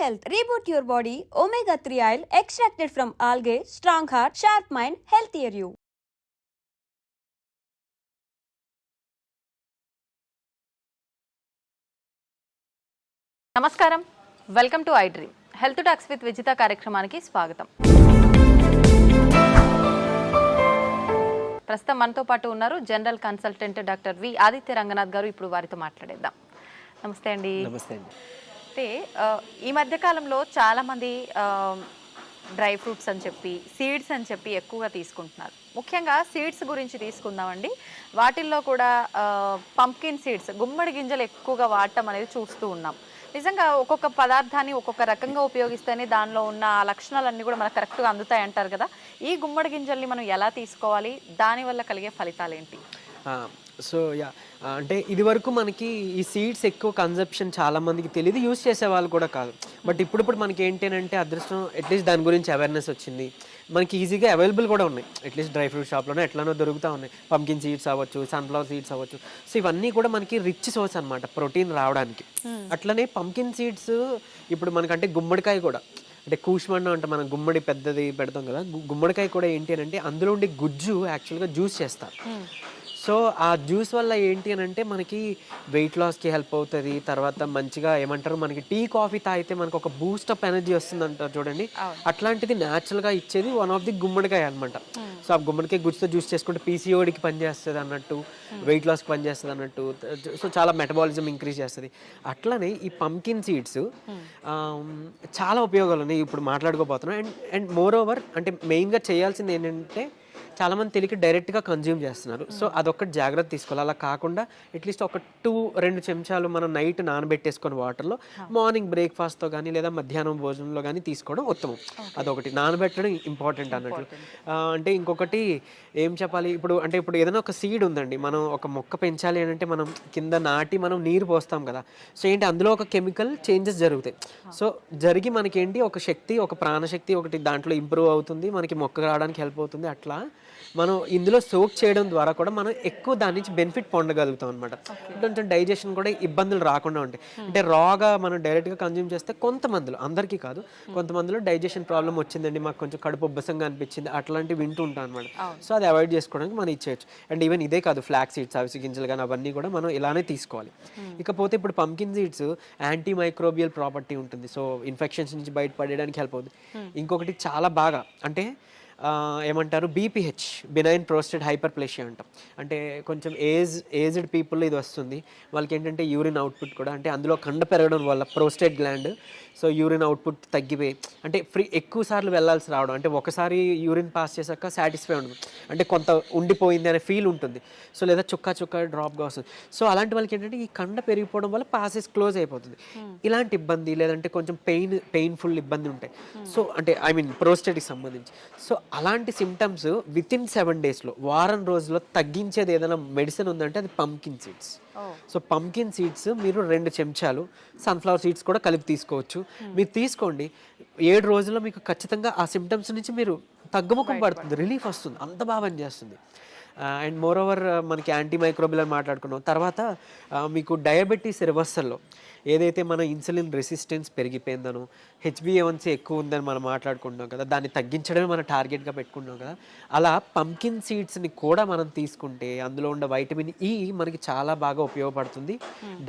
health. Reboot your body. Omega 3 oil extracted from algae. Strong heart, sharp mind, healthier you. నమస్కారం welcome to I dream health talks with Vijitha కార్యక్రమానికి స్వాగతం ప్రస్తుతం మనతో పాటు ఉన్నారు general consultant doctor V Aditya Ranganath garu ఇప్పుడు వారితో మాట్లాడేద్దాం నమస్తే అండి నమస్తే అండి అయితే ఈ మధ్యకాలంలో చాలామంది డ్రై ఫ్రూట్స్ అని చెప్పి సీడ్స్ అని చెప్పి ఎక్కువగా తీసుకుంటున్నారు. ముఖ్యంగా సీడ్స్ గురించి తీసుకుందామండి. వాటిల్లో కూడా పంప్కిన్ సీడ్స్ గుమ్మడి గింజలు ఎక్కువగా వాడటం అనేది చూస్తూ ఉన్నాం. నిజంగా ఒక్కొక్క పదార్థాన్ని ఒక్కొక్క రకంగా ఉపయోగిస్తేనే దానిలో ఉన్న ఆ లక్షణాలన్నీ కూడా మనకు కరెక్ట్గా అందుతాయి అంటారు కదా. ఈ గుమ్మడి గింజల్ని మనం ఎలా తీసుకోవాలి? దానివల్ల కలిగే ఫలితాలు ఏంటి సో యా. అంటే ఇది వరకు మనకి ఈ సీడ్స్ ఎక్కువ కన్సెప్షన్ చాలా మందికి తెలియదు యూస్ చేసే వాళ్ళు కూడా కాదు. బట్ ఇప్పుడు ఇప్పుడు మనకి ఏంటి అంటే అదృష్టం అట్లీస్ట్ దాని గురించి అవేర్నెస్ వచ్చింది. మనకి ఈజీగా అవైలబుల్ కూడా ఉన్నాయి. అట్లీస్ట్ డ్రై ఫ్రూట్ షాప్లోనే ఎట్లానో దొరుకుతూ ఉన్నాయి. పంకిన్ సీడ్స్ అవ్వచ్చు సన్ఫ్లవర్ సీడ్స్ అవ్వచ్చు. సో ఇవన్నీ కూడా మనకి రిచ్ సోర్స్ అనమాట ప్రోటీన్ రావడానికి. అట్లనే పంకిన్ సీడ్స్ ఇప్పుడు మనకంటే గుమ్మడికాయ కూడా. అంటే కూష్మన్నం అంటే మనం గుమ్మడి పెద్దది పెడతాం కదా. గుమ్మడికాయ కూడా ఏంటి అని అంటే అందులో ఉండే గుజ్జు యాక్చువల్గా జ్యూస్ చేస్తారు. సో ఆ జ్యూస్ వల్ల ఏంటి అని అంటే మనకి వెయిట్ లాస్కి హెల్ప్ అవుతుంది. తర్వాత మంచిగా ఏమంటారు? మనకి టీ కాఫీ తాగితే మనకు ఒక బూస్ట్ అప్ ఎనర్జీ వస్తుంది అంటారు చూడండి అట్లాంటిది న్యాచురల్గా ఇచ్చేది వన్ ఆఫ్ ది గుమ్మడికాయ అనమాట సో ఆ గుమ్మడికాయ గుజ్జుతో జ్యూస్ చేసుకుంటే పీసీఓడికి పనిచేస్తుంది అన్నట్టు వెయిట్ లాస్కి పనిచేస్తుంది అన్నట్టు సో చాలా మెటబాలిజం ఇంక్రీజ్ చేస్తుంది. అట్లనే ఈ పంకిన్ సీడ్స్ చాలా ఉపయోగాలు ఉన్నాయి. ఇప్పుడు మాట్లాడుకోబోతున్నాం. అండ్ అండ్ మోర్ ఓవర్ అంటే మెయిన్గా చేయాల్సింది ఏంటంటే చాలా మంది తెలియక డైరెక్ట్గా కన్జ్యూమ్ చేస్తున్నారు. సో అదొక్కటి జాగ్రత్త తీసుకోవాలి. అలా కాకుండా అట్లీస్ట్ ఒక టూ రెండు చెంచాలు మనం నైట్ నానబెట్టేసుకొని వాటర్లో మార్నింగ్ బ్రేక్ఫాస్ట్తో కానీ లేదా మధ్యాహ్నం భోజనంలో కానీ తీసుకోవడం ఉత్తమం. అదొకటి. నానబెట్టడం ఇంపార్టెంట్ అన్నట్లు. అంటే ఇంకొకటి ఏం చెప్పాలి? ఇప్పుడు అంటే ఇప్పుడు ఏదైనా ఒక సీడ్ ఉందండి. మనం ఒక మొక్క పెంచాలి అని అంటే మనం కింద నాటి మనం నీరు పోస్తాం కదా. సో ఏంటి? అందులో ఒక కెమికల్ చేంజెస్ జరుగుతాయి. సో జరిగి మనకేంటి? ఒక శక్తి ఒక ప్రాణశక్తి ఒకటి దాంట్లో ఇంప్రూవ్ అవుతుంది. మనకి మొక్క రావడానికి హెల్ప్ అవుతుంది. అట్లా మనం ఇందులో సోక్ చేయడం ద్వారా కూడా మనం ఎక్కువ దాని నుంచి బెనిఫిట్ పొందగలుగుతాం అనమాట కొంచెం డైజెషన్ కూడా ఇబ్బందులు రాకుండా ఉంటాయి. అంటే రాగా మనం డైరెక్ట్గా కన్జ్యూమ్ చేస్తే కొంతమందిలో అందరికీ కాదు కొంతమందిలో డైజెషన్ ప్రాబ్లం వచ్చిందండి మాకు కొంచెం కడుపు ఉబ్బసంగా అనిపించింది అట్లాంటివి వింటూ ఉంటాం అనమాట సో అది అవాయిడ్ చేసుకోవడానికి మనం ఇచ్చేయచ్చు. అండ్ ఈవెన్ ఇదే కాదు ఫ్లాక్ సీడ్స్ అవిసి గింజలు కానీ అవన్నీ కూడా మనం ఇలానే తీసుకోవాలి. ఇకపోతే ఇప్పుడు pumpkin seeds anti microbial property ఉంటుంది. సో ఇన్ఫెక్షన్స్ నుంచి బయటపడడానికి హెల్ప్ అవుతుంది. ఇంకొకటి చాలా బాగా అంటే ఏమంటారు? BPH benign prostate hyperplasia అంటాం. అంటే కొంచెం ఏజ్ ఏజ్డ్ పీపుల్ ఇది వస్తుంది. వాళ్ళకి ఏంటంటే యూరిన్ అవుట్పుట్ కూడా అంటే అందులో కండ పెరగడం వల్ల prostate gland so urine output తగ్గిపోయి అంటే ఫ్రీ ఎక్కువ సార్లు వెళ్ళాల్సి రావడం అంటే ఒకసారి యూరిన్ పాస్ చేశాక సాటిస్ఫై ఉండదు. అంటే కొంత ఉండిపోయింది అనే ఫీల్ ఉంటుంది. సో లేదా చుక్క చుక్క డ్రాప్గా వస్తుంది. సో అలాంటి వాళ్ళకి ఏంటంటే ఈ కండ పెరిగిపోవడం వల్ల పాసెస్ క్లోజ్ అయిపోతుంది. ఇలాంటి ఇబ్బంది లేదంటే కొంచెం పెయిన్ పెయిన్ఫుల్ ఇబ్బంది ఉంటాయి. సో అంటే ఐ మీన్ ప్రోస్టేట్కి సంబంధించి. సో అలాంటి సిమ్టమ్స్ విత్ ఇన్ సెవెన్ డేస్లో వారం రోజుల్లో తగ్గించేది ఏదైనా మెడిసిన్ ఉందంటే అది pumpkin seeds so pumpkin seeds మీరు రెండు చెంచాలు సన్ఫ్లవర్ సీడ్స్ కూడా కలిపి తీసుకోవచ్చు. మీరు తీసుకోండి. ఏడు రోజుల్లో మీకు ఖచ్చితంగా ఆ సిమ్టమ్స్ నుంచి మీరు తగ్గుముఖం పడుతుంది రిలీఫ్ వస్తుంది అంత బాగా పనిచేస్తుంది అండ్ మోర్ ఓవర్ మనకి యాంటీ మైక్రోబిల్ అని మాట్లాడుకున్నాం. తర్వాత మీకు డయాబెటీస్ రివర్సల్లో ఏదైతే మన ఇన్సులిన్ రెసిస్టెన్స్ పెరిగిపోయిందనో హెచ్బిఏవన్సీ ఎక్కువ ఉందని మనం మాట్లాడుకుంటున్నాం కదా దాన్ని తగ్గించడమే మన టార్గెట్గా పెట్టుకుంటున్నాం కదా అలా పంకిన్ సీడ్స్ని కూడా మనం తీసుకుంటే అందులో ఉన్న వైటమిన్ ఈ మనకి చాలా బాగా ఉపయోగపడుతుంది.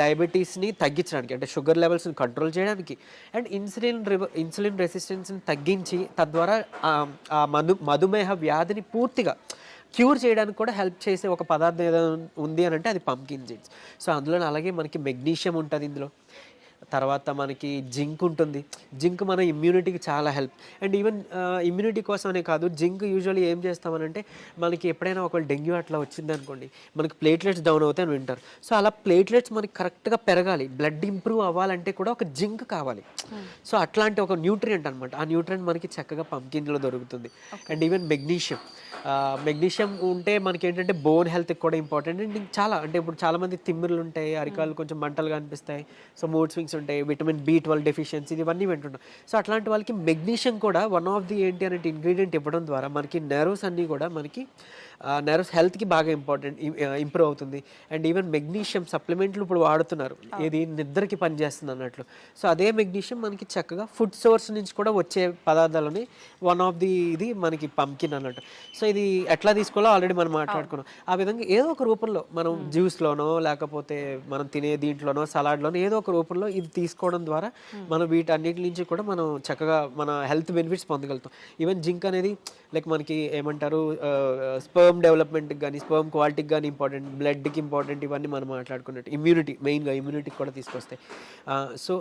డయాబెటీస్ని తగ్గించడానికి అంటే షుగర్ లెవెల్స్ని కంట్రోల్ చేయడానికి. అండ్ ఇన్సులిన్ రివ ఇన్సులిన్ రెసిస్టెన్స్ని తగ్గించి తద్వారా ఆ మధు మధుమేహ వ్యాధిని పూర్తిగా క్యూర్ చేయడానికి కూడా హెల్ప్ చేసే ఒక పదార్థం ఏదైనా ఉంది అని అంటే అది పంకిన్ సీడ్స్ సో అందులో అలాగే మనకి మెగ్నీషియం ఉంటుంది ఇందులో. తర్వాత మనకి జింక్ ఉంటుంది. జింక్ మన ఇమ్యూనిటీకి చాలా హెల్ప్ అండ్ ఈవెన్ ఇమ్యూనిటీ కోసమనే కాదు జింక్ యూజువల్లీ ఏం చేస్తామనంటే మనకి ఎప్పుడైనా ఒకవేళ డెంగ్యూ అట్లా వచ్చింది అనుకోండి మనకి ప్లేట్లెట్స్ డౌన్ అవుతాయి అని వింటారు. సో అలా ప్లేట్లెట్స్ మనకి కరెక్ట్గా పెరగాలి. బ్లడ్ ఇంప్రూవ్ అవ్వాలంటే కూడా ఒక జింక్ కావాలి. సో అట్లాంటి ఒక న్యూట్రియంట్ అనమాట ఆ న్యూట్రియంట్ మనకి చక్కగా పంకిన్లో దొరుకుతుంది. అండ్ ఈవెన్ మెగ్నీషియం మెగ్నీషియం ఉంటే మనకి ఏంటంటే బోన్ హెల్త్కి కూడా ఇంపార్టెంట్ అండ్ చాలా అంటే ఇప్పుడు చాలా మంది తిమ్మిర్లు ఉంటాయి అరికాలు కొంచెం మంటలుగా అనిపిస్తాయి. సో మూడ్ స్వింగ్స్ క్రేవింగ్స్ ఉంటాయి విటమిన్ బి ట్వెల్వ్ డెఫిషియన్సీ ఇవన్నీ వింటున్నాం సో అట్లాంటి వాళ్ళకి మెగ్నీషియం కూడా వన్ ఆఫ్ ది ఏంటి అనేది ఇంగ్రీడియంట్ ఇవ్వడం ద్వారా మనకి నెర్వ్స్ అన్నీ కూడా మనకి నెర్వ్స్ హెల్త్కి బాగా ఇంపార్టెంట్ ఇంప్రూవ్ అవుతుంది. అండ్ ఈవెన్ మెగ్నీషియం సప్లిమెంట్లు ఇప్పుడు వాడుతున్నారు. ఇది నిద్రకి పనిచేస్తుంది అన్నట్లు. సో అదే మెగ్నీషియం మనకి చక్కగా ఫుడ్ సోర్స్ నుంచి కూడా వచ్చే పదార్థాలని వన్ ఆఫ్ ది ఇది మనకి పంకిన్ అన్నట్టు. సో ఇది ఎట్లా తీసుకోవాలో ఆల్రెడీ మనం మాట్లాడుకున్నాం. ఆ విధంగా ఏదో ఒక రూపంలో మనం జ్యూస్లోనో లేకపోతే మనం తినే దీంట్లోనో సలాడ్లోనో ఏదో ఒక రూపంలో ఇది తీసుకోవడం ద్వారా మనం వీటన్నిటి నుంచి కూడా మనం చక్కగా మన హెల్త్ బెనిఫిట్స్ పొందగలుగుతాం. ఈవెన్ జింక్ అనేది లైక్ మనకి ఏమంటారు స్పర్మ్ డెవలప్మెంట్కి కానీ స్పర్మ్ క్వాలిటీకి కానీ ఇంపార్టెంట్ బ్లడ్కి ఇంపార్టెంట్ ఇవన్నీ మనం మాట్లాడుకున్నట్టు ఇమ్యూనిటీ మెయిన్గా ఇమ్యూనిటీకి కూడా తీసుకొస్తాయి. సో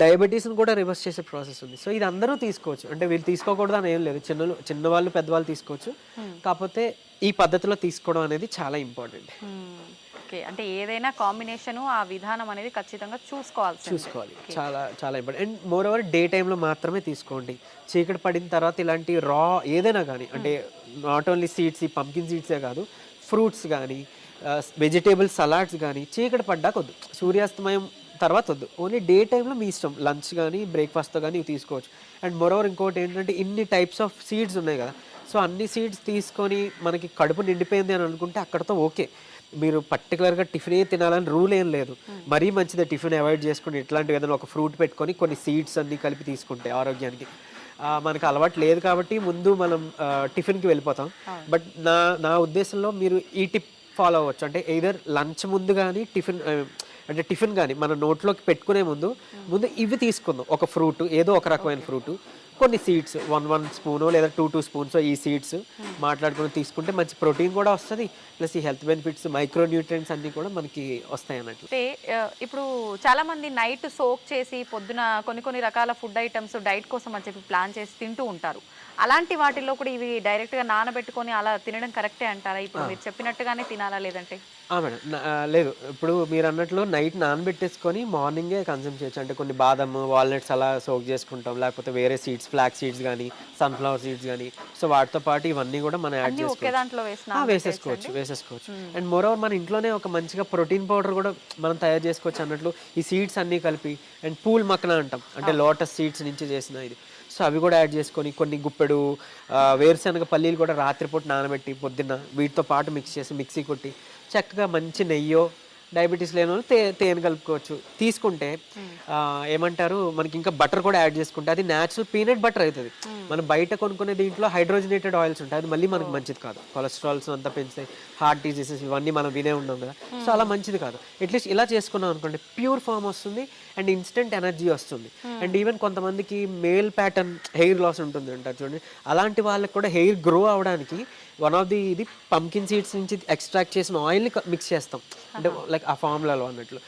డయాబెటీస్ని కూడా రివర్స్ చేసే ప్రాసెస్ ఉంది. సో ఇది అందరూ తీసుకోవచ్చు. అంటే వీళ్ళు తీసుకోకూడదు అని ఏం లేదు. చిన్నలు చిన్నవాళ్ళు పెద్దవాళ్ళు తీసుకోవచ్చు. కాకపోతే ఈ పద్ధతిలో తీసుకోవడం అనేది చాలా ఇంపార్టెంట్ ఓకే. అంటే ఏదైనా కాంబినేషన్ ఆ విధానం అనేది ఖచ్చితంగా చూసుకోవాల్సి చూసుకోవాలి. చాలా చాలా important. And moreover day టైంలో మాత్రమే తీసుకోండి. చీకటి పడిన తర్వాత ఇలాంటి రా ఏదైనా కానీ అంటే నాట్ ఓన్లీ సీడ్స్ ఈ పంకిన్ సీడ్సే కాదు ఫ్రూట్స్ కానీ వెజిటేబుల్ సలాడ్స్ కానీ చీకటి పడ్డాక వద్దు. సూర్యాస్తమయం తర్వాత వద్దు. ఓన్లీ డే టైంలో మీ ఇష్టం. లంచ్ కానీ బ్రేక్ఫాస్ట్ కానీ ఇవి తీసుకోవచ్చు. అండ్ మోర్ ఇంకోటి ఏంటంటే ఇన్ని టైప్స్ ఆఫ్ సీడ్స్ ఉన్నాయి కదా. సో అన్ని సీడ్స్ తీసుకొని మనకి కడుపు నిండిపోయింది అని అనుకుంటే అక్కడతో ఓకే. మీరు పర్టికులర్గా టిఫిన్ తినాలని రూల్ ఏం లేదు. మరీ మంచిదే టిఫిన్ అవాయిడ్ చేసుకుని ఇట్లాంటివి ఏదైనా ఒక ఫ్రూట్ పెట్టుకొని కొన్ని సీడ్స్ అన్ని కలిపి తీసుకుంటే ఆరోగ్యానికి. మనకు అలవాటు లేదు కాబట్టి ముందు మనం టిఫిన్కి వెళ్ళిపోతాం. బట్ నా నా ఉద్దేశంలో మీరు ఈ టిప్ ఫాలో అవ్వచ్చు. అంటే ఎయిదర్ లంచ్ ముందు కానీ టిఫిన్ అంటే టిఫిన్ కానీ మన నోట్లోకి పెట్టుకునే ముందు ముందు ఇవి తీసుకుందాం. ఒక ఫ్రూట్ ఏదో ఒక రకమైన ఫ్రూట్ కొన్ని సీడ్స్ వన్ వన్ స్పూను లేదా టూ టూ స్పూన్స్ ఈ సీడ్స్ మాట్లాడుకుని తీసుకుంటే మంచి ప్రోటీన్ కూడా వస్తుంది. ప్లస్ ఈ హెల్త్ బెనిఫిట్స్ మైక్రో న్యూట్రియన్స్ అన్నీ కూడా మనకి వస్తాయి అన్నట్లు. అంటే ఇప్పుడు చాలా మంది నైట్ సోక్ చేసి పొద్దున కొన్ని కొన్ని రకాల ఫుడ్ ఐటమ్స్ డైట్ కోసం అని చెప్పి ప్లాన్ చేసి తింటూ ఉంటారు. అలాంటి వాటిల్లో కూడా ఇవి డైరెక్ట్గా నానబెట్టుకొని అలా తినడం కరెక్టే అంటారా? ఇప్పుడు మీరు చెప్పినట్టుగానే తినాలా లేదంటే? ఆ మేడం. లేదు. ఇప్పుడు మీరు అన్నట్లు నైట్ నానబెట్టేసుకొని మార్నింగే కన్సూమ్ చేయొచ్చు. అంటే కొన్ని బాదం వాల్నట్స్ అలా సోక్ చేసుకుంటాం. లేకపోతే వేరే సీడ్స్ ఫ్లాక్ సీడ్స్ కానీ సన్ఫ్లవర్ సీడ్స్ కానీ సో వాటితో పాటు ఇవన్నీ కూడా మనం యాడ్ చేసుకోవచ్చు. వేసేసుకోవచ్చు వేసేసుకోవచ్చు. అండ్ మోరోవర్ మన ఇంట్లోనే ఒక మంచిగా ప్రోటీన్ పౌడర్ కూడా మనం తయారు చేసుకోవచ్చు అన్నట్లు ఈ సీడ్స్ అన్నీ కలిపి అండ్ పూల్ మక్కన అంటాం. అంటే లోటస్ సీడ్స్ నుంచి చేసిన ఇది. సో అవి కూడా యాడ్ చేసుకొని కొన్ని గుప్పెడు వేరుశనగ పల్లీలు కూడా రాత్రిపూట నానబెట్టి పొద్దున్న వీటితో పాటు మిక్స్ చేసి మిక్సీ కొట్టి చక్కగా మంచి నెయ్యో డయాబెటీస్ లేని వాళ్ళు తే తేనె కలుపుకోవచ్చు. తీసుకుంటే ఏమంటారు మనకి ఇంకా బటర్ కూడా యాడ్ చేసుకుంటే అది న్యాచురల్ పీనట్ బటర్ అవుతుంది. మనం బయట కొనుక్కునే దీంట్లో హైడ్రోజనేటెడ్ ఆయిల్స్ ఉంటాయి. అది మళ్ళీ మనకి మంచిది కాదు. కొలెస్ట్రాల్స్ అంతా పెంచుతాయి. హార్ట్ డిసీజెస్ ఇవన్నీ మనం వినే ఉన్నాం కదా. సో అలా మంచిది కాదు. అట్లీస్ట్ ఇలా చేసుకున్నాం అనుకోండి ప్యూర్ ఫామ్ వస్తుంది అండ్ ఇన్స్టెంట్ ఎనర్జీ వస్తుంది. అండ్ ఈవెన్ కొంతమందికి మేల్ ప్యాటర్న్ హెయిర్ లాస్ ఉంటుంది అంటారు చూడండి. అలాంటి వాళ్ళకి కూడా హెయిర్ గ్రో అవడానికి వన్ ఆఫ్ ది ఇది పంకిన్ సీడ్స్ నుంచి ఎక్స్ట్రాక్ట్ చేసిన ఆయిల్ని మిక్స్ చేస్తాం. అంటే లైక్ ఆ ఫార్ములాలో అన్నట్లు.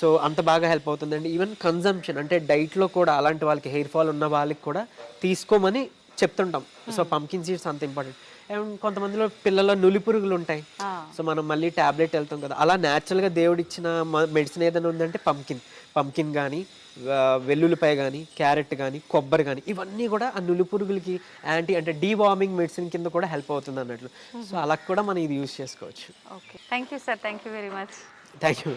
సో అంత బాగా హెల్ప్ అవుతుందండి. ఈవెన్ కన్జంప్షన్ అంటే డైట్లో కూడా అలాంటి వాళ్ళకి హెయిర్ ఫాల్ ఉన్న వాళ్ళకి కూడా తీసుకోమని చెప్తుంటాం. సో పంకిన్ సీడ్స్ అంత ఇంపార్టెంట్ అండ్ కొంతమందిలో పిల్లల్లో నులి పురుగులు ఉంటాయి సో మనం మళ్ళీ టాబ్లెట్ వెళ్తాం కదా. అలా న్యాచురల్గా దేవుడు ఇచ్చిన మెడిసిన్ ఏదైనా ఉందంటే పంకిన్. పంకిన్ కానీ వెల్లుల్లిపాయ కానీ క్యారెట్ కానీ కొబ్బరి కానీ ఇవన్నీ కూడా ఆ నులి పురుగులకి యాంటీ అంటే డీవార్మింగ్ మెడిసిన్ కింద కూడా హెల్ప్ అవుతుంది అన్నట్లు. సో అలా కూడా మనం ఇది యూజ్ చేసుకోవచ్చు. Okay. Thank you sir. Thank you very much. Thank you